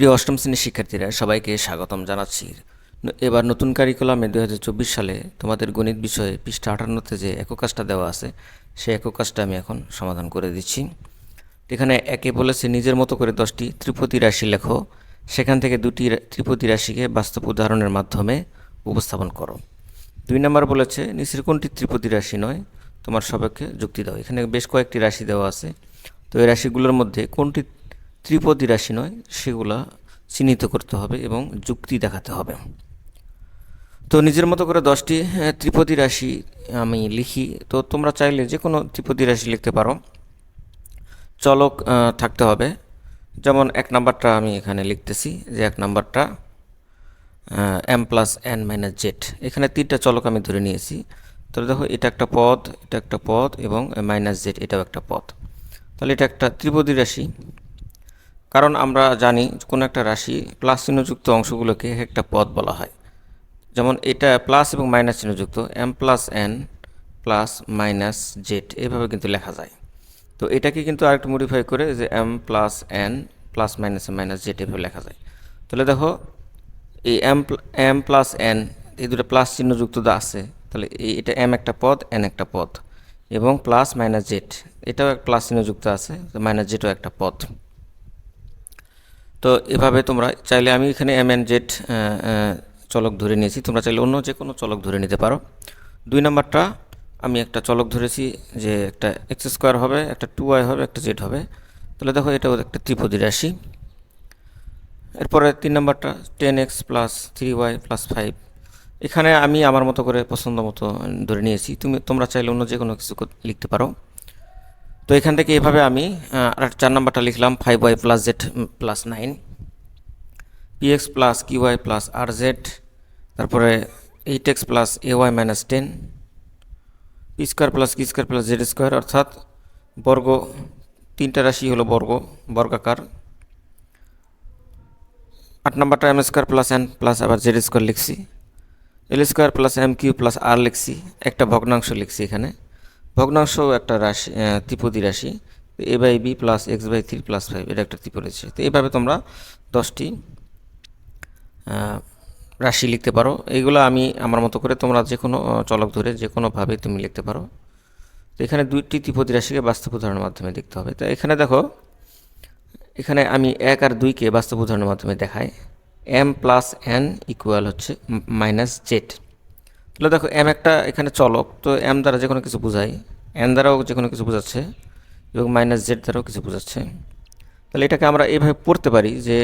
প্রিয় অষ্টম শ্রেণির শিক্ষার্থীরা, সবাইকে স্বাগতম জানাচ্ছি। এবার নতুন কারিকুলামে দু চব্বিশ সালে তোমাদের গণিত বিষয়ে পৃষ্ঠা আটান্নতে যে একক কাজটা দেওয়া আছে, সেই একক কাজটা আমি এখন সমাধান করে দিচ্ছি। এখানে একে বলেছে, নিজের মতো করে দশটি ত্রিপতি রাশি লেখো। সেখান থেকে দুটি ত্রিপতি রাশিকে বাস্তব উদাহরণের মাধ্যমে উপস্থাপন করো। দুই নম্বর বলেছে, নিচের কোনটি ত্রিপতি রাশি নয়? তোমার সবাইকে যুক্তি দাও। এখানে বেশ কয়েকটি রাশি দেওয়া আছে। তো এই রাশিগুলোর মধ্যে কোনটি ত্রিপতি রাশি নয়, সেগুলা চিহ্নিত করতে হবে এবং যুক্তি দেখাতে হবে। তো নিজের মতো করে দশটি ত্রিপদী রাশি আমি লিখি। তো তোমরা চাইলে যে কোনো ত্রিপতি রাশি লিখতে পারো। চলক থাকতে হবে। যেমন এক নাম্বারটা আমি এখানে লিখতেছি যে এক নাম্বারটা M plus N minus Z এখানে তিনটা চলক আমি ধরে নিয়েছি। তাহলে দেখো এটা একটা পদ, এটা একটা পদ এবং মাইনাস জেড এটাও একটা পদ। তাহলে এটা একটা ত্রিপদী রাশি। কারণ আমরা জানি কোনো একটা রাশি প্লাস চিহ্নযুক্ত অংশগুলোকে একটা পদ বলা হয়। যেমন এটা প্লাস এবং minus চিহ্নযুক্ত M plus N plus minus Z এভাবে কিন্তু লেখা যায়। তো এটাকে কিন্তু আরেকটু মডিফাই করে যে M plus N plus minus minus Z এভাবে লেখা যায়। তাহলে দেখো, এই এম এম প্লাস এন এই দুটো প্লাস চিহ্নযুক্ত আছে, তাহলে এই, এটা এম একটা পদ এন একটা পদ এবং প্লাস মাইনাস জেড এটাও এক প্লাস চিহ্নযুক্ত আছে মাইনাস জেডও একটা পদ। তো এভাবে তোমরা চাইলে আমি এখানে এম এন জেড চলক ধরে নিয়েছি। তোমরা চাইলে অন্য যে কোনো চলক ধরে নিতে পারো। দুই নাম্বারটা, আমি একটা চলক ধরেছি যে একটা এক্স স্কোয়ার হবে, একটা টু ওয়াই হবে, একটা জেড হবে। তাহলে দেখো এটাও একটা ত্রিপদী রাশি। এরপরে তিন নাম্বারটা ten X plus three Y plus five এখানে আমি আমার মতো করে পছন্দ মতো ধরে নিয়েছি। তুমি, তোমরা চাইলে অন্য যে কোনো কিছু লিখতে পারো। তো এখান থেকে এভাবে আমি চার নাম্বারটা লিখলাম five Y plus Z plus nine P X plus Q Y plus R Z তারপরে eight X plus A Y minus ten P square plus Q square plus Z square অর্থাৎ বর্গ, তিনটা রাশি হলো বর্গ, বর্গাকার। আট নাম্বারটা M square plus N plus আবার জেড স্কোয়ার লিখছি L square plus M Q plus R লিখছি, একটা ভগ্নাংশ লিখছি এখানে। ভগ্নাংশ একটা রাশি ত্রিপদী রাশি A by B plus X by three plus five এটা একটা ত্রিপদী রাশি। তো এইভাবে তোমরা দশটি রাশি লিখতে পারো। এইগুলো আমি আমার মতো করে তোমরা যে কোনো চলক ধরে যে কোনোভাবে তুমি লিখতে পারো। তো এখানে দুইটি ত্রিপদী রাশিকে বাস্তব উদাহরণের মাধ্যমে দেখতে হবে। তো এখানে দেখো, এখানে আমি এক আর দুইকে বাস্তব উদাহরণের মাধ্যমে দেখাই। এম প্লাস এন ইকুয়াল হচ্ছে মাইনাস জেড তাহলে দেখো এম একটা এখানে চলক, তো এম দ্বারা যে কোনো কিছু বোঝায় এন দ্বারাও যে কোনো কিছু বোঝাচ্ছে, এবং মাইনাস জেড দ্বারাও কিছু বোঝাচ্ছে। তাহলে এটাকে আমরা এভাবে পড়তে পারি যে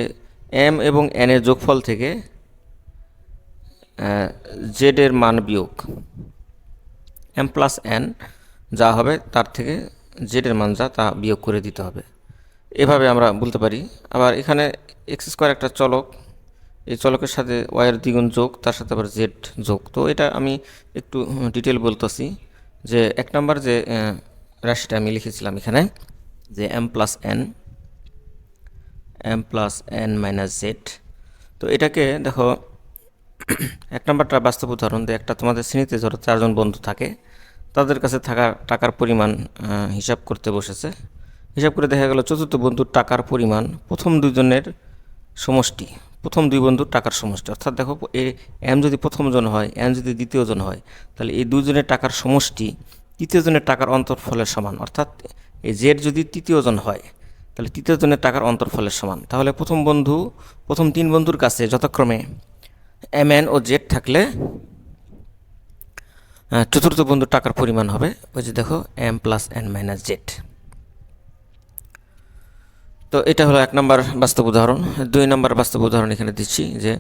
এম এবং এন এর যোগফল থেকে জেড এর মান বিয়োগ। এম প্লাস এন যা হবে তার থেকে জেড এর মান যা, তা বিয়োগ করে দিতে হবে। এভাবে আমরা বলতে পারি। আবার এখানে এক্স স্কোয়ার একটা চলক এই চলকের সাথে ওয়াইয়ের দ্বিগুণ যোগ, তার সাথে আবার জেড যোগ। তো এটা আমি একটু ডিটেল বলতেছি যে এক নম্বর যে রাশিটা আমি লিখেছিলাম এখানে যে M plus N M plus N minus Z তো এটাকে দেখো, এক নম্বরটা বাস্তব উদাহরণ দিয়ে একটা তোমাদের শ্রেণীতে ধরো চারজন বন্ধু থাকে, তাদের কাছে থাকা টাকার পরিমাণ হিসাব করতে বসেছে। হিসাব করে দেখা গেল চতুর্থ বন্ধুর টাকার পরিমাণ প্রথম দুজনের সমষ্টি। প্রথম দুই বন্ধুর টাকার সমষ্টি অর্থাৎ দেখো, এ, এম যদি প্রথম জন হয়, এম যদি দ্বিতীয় জন হয়, তাহলে এই দুজনের টাকার সমষ্টি তৃতীয় জনের টাকার অন্তর্ফলের সমান। অর্থাৎ এই জেড যদি তৃতীয় জন হয়, তাহলে তৃতীয় জনের টাকার অন্তর্ফলের সমান। তাহলে প্রথম বন্ধু, প্রথম তিন বন্ধুর কাছে যথাক্রমে এম, এন ও জেড থাকলে চতুর্থ বন্ধুর টাকার পরিমাণ হবে, ওই যে দেখো, M plus N minus Z তো এটা হলো এক নম্বর বাস্তব উদাহরণ। দুই নম্বর বাস্তব উদাহরণ এখানে দিচ্ছি যে,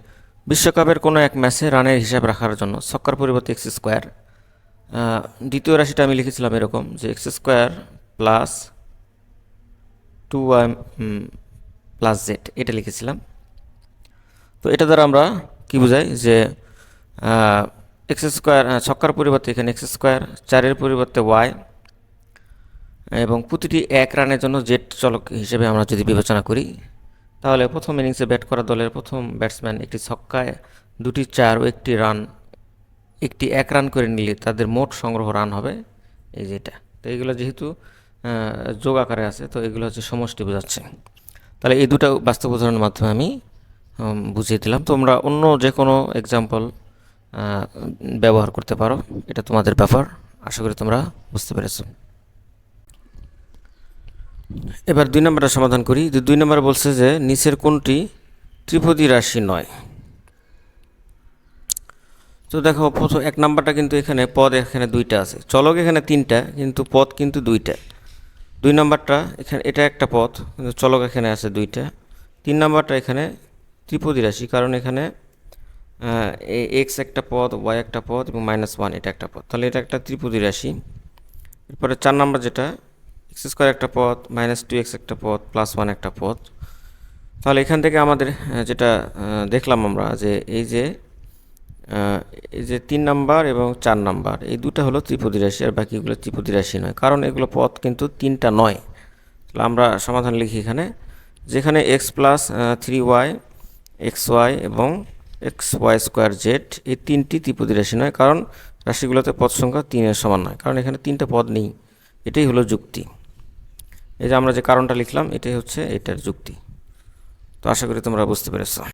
বিশ্বকাপের কোনো এক ম্যাচে রানের হিসাব রাখার জন্য ছক্কার পরিবর্তে এক্স স্কোয়ার দ্বিতীয় রাশিটা আমি লিখেছিলাম এরকম যে X square plus two plus Z, এটা লিখেছিলাম। তো এটা দ্বারা আমরা কি বোঝাই যে এক্স স্কোয়ার ছক্কার পরিবর্তে এখানে এক্স স্কোয়ার, চারের পরিবর্তে ওয়াই এবং প্রতিটি এক রানের জন্য জেট চলক হিসেবে আমরা যদি বিবেচনা করি, তাহলে প্রথম ইনিংসে ব্যাট করা দলের প্রথম ব্যাটসম্যান একটি ছক্কায় দুটি চার ও একটি রান, একটি এক রান করে নিলে তাদের মোট সংগ্রহ রান হবে। এই যেটা তো এগুলো যেহেতু যোগ আকারে আছে, তো এগুলো হচ্ছে সমষ্টি বোঝাচ্ছে। তাহলে এই দুটো বাস্তব উদাহরণের মাধ্যমে আমি বুঝিয়ে দিলাম। তোমরা অন্য যে কোনো এক্সাম্পল ব্যবহার করতে পারো। এটা তোমাদের ব্যাপার। আশা করি তোমরা বুঝতে পেরেছ। এবার দুই নম্বরটা সমাধান করি। যে দুই নম্বর বলছে যে, নিচের কোনটি? ত্রিপদী রাশি নয়। তো দেখো, প্রথম এক নাম্বারটা কিন্তু এখানে, পদ এখানে দুইটা আছে। চলক এখানে তিনটা, কিন্তু পদ কিন্তু দুইটা। দুই নাম্বারটা এখানে, এটা একটা পদ, কিন্তু চলক এখানে আছে দুইটা। তিন নাম্বারটা এখানে ত্রিপদী রাশি, কারণ এখানে এক্স একটা পদ, ওয়াই একটা পদ এবং মাইনাস ওয়ান, এটা একটা পদ। তাহলে এটা একটা ত্রিপদী রাশি। এরপরে চার নাম্বার যেটা এক্স স্কোয়ার একটা পদ মাইনাস টু এক্স একটা পদ প্লাস ওয়ান একটা পদ। তাহলে এখান থেকে আমাদের যেটা দেখলাম আমরা যে এই যে এই যে তিন নাম্বার এবং চার নাম্বার, এই দুটো হলো ত্রিপদী রাশি আর বাকিগুলো ত্রিপদী রাশি নয়। কারণ এগুলো পথ কিন্তু তিনটা নয়। তাহলে আমরা সমাধান লিখি এখানে। যেখানে X plus three Y X Y এবং এক্স ওয়াই স্কোয়ার জেড এই তিনটি ত্রিপদী রাশি নয়। কারণ রাশিগুলোতে পদ সংখ্যা তিনের সমান নয়। কারণ এখানে তিনটা পদ নেই। এটাই হলো যুক্তি। এই যে আমরা যে কারণটা লিখলাম, এটাই হচ্ছে এটার যুক্তি। তো আশা করি তোমরা বুঝতে পেরেছ।